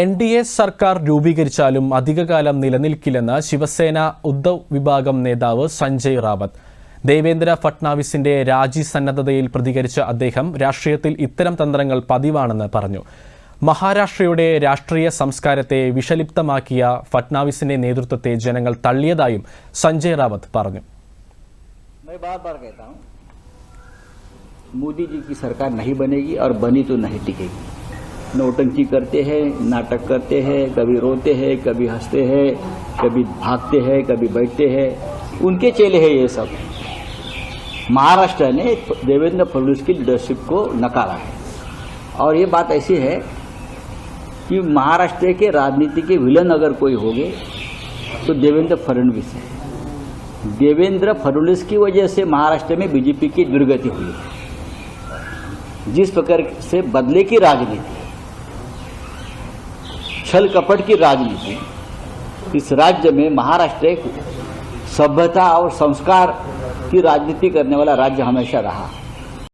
N D A സർക്കാർ രൂപീകരിച്ചാലും അധികകാലം നിലനിൽക്കില്ലെന്ന് ശിവസേന ഉദ്ധവ് വിഭാഗം നേതാവ് സഞ്ജയ് റാവത്ത്. ദേവേന്ദ്ര ഫട്നാവിസിന്റെ രാജി സന്നദ്ധതയിൽ പ്രതികരിച്ച അദ്ദേഹം രാഷ്ട്രീയത്തിൽ ഇത്തരം തന്ത്രങ്ങൾ പതിവാണെന്ന് പറഞ്ഞു. മഹാരാഷ്ട്രയുടെ രാഷ്ട്രീയ സംസ്കാരത്തെ വിഷലിപ്തമാക്കിയ ഫട്നാവിസിന്റെ നേതൃത്വത്തെ ജനങ്ങൾ തള്ളിയതായും സഞ്ജയ് റാവത്ത് പറഞ്ഞു. മോദിജി സർക്കാർ ബനേഗി ബനി തോ ടിക്കേഗി नोटंकी करते हैं, नाटक करते हैं, कभी रोते हैं, कभी हँसते हैं, कभी भागते हैं, कभी बैठते हैं। उनके चेले हैं ये सब। महाराष्ट्र ने देवेंद्र फडणवीस की लीडरशिप को नकारा है। और ये बात ऐसी है कि महाराष्ट्र के राजनीति के विलन अगर कोई होंगे तो देवेंद्र फडणवीस है। देवेंद्र फडणवीस की वजह से महाराष्ट्र में बीजेपी की दुर्गति हुई। है जिस प्रकार से बदले की राजनीति छल कपट की राजनीति। इस राज्य में महाराष्ट्र एक सभ्यता और संस्कार की राजनीति करने वाला राज्य हमेशा रहा।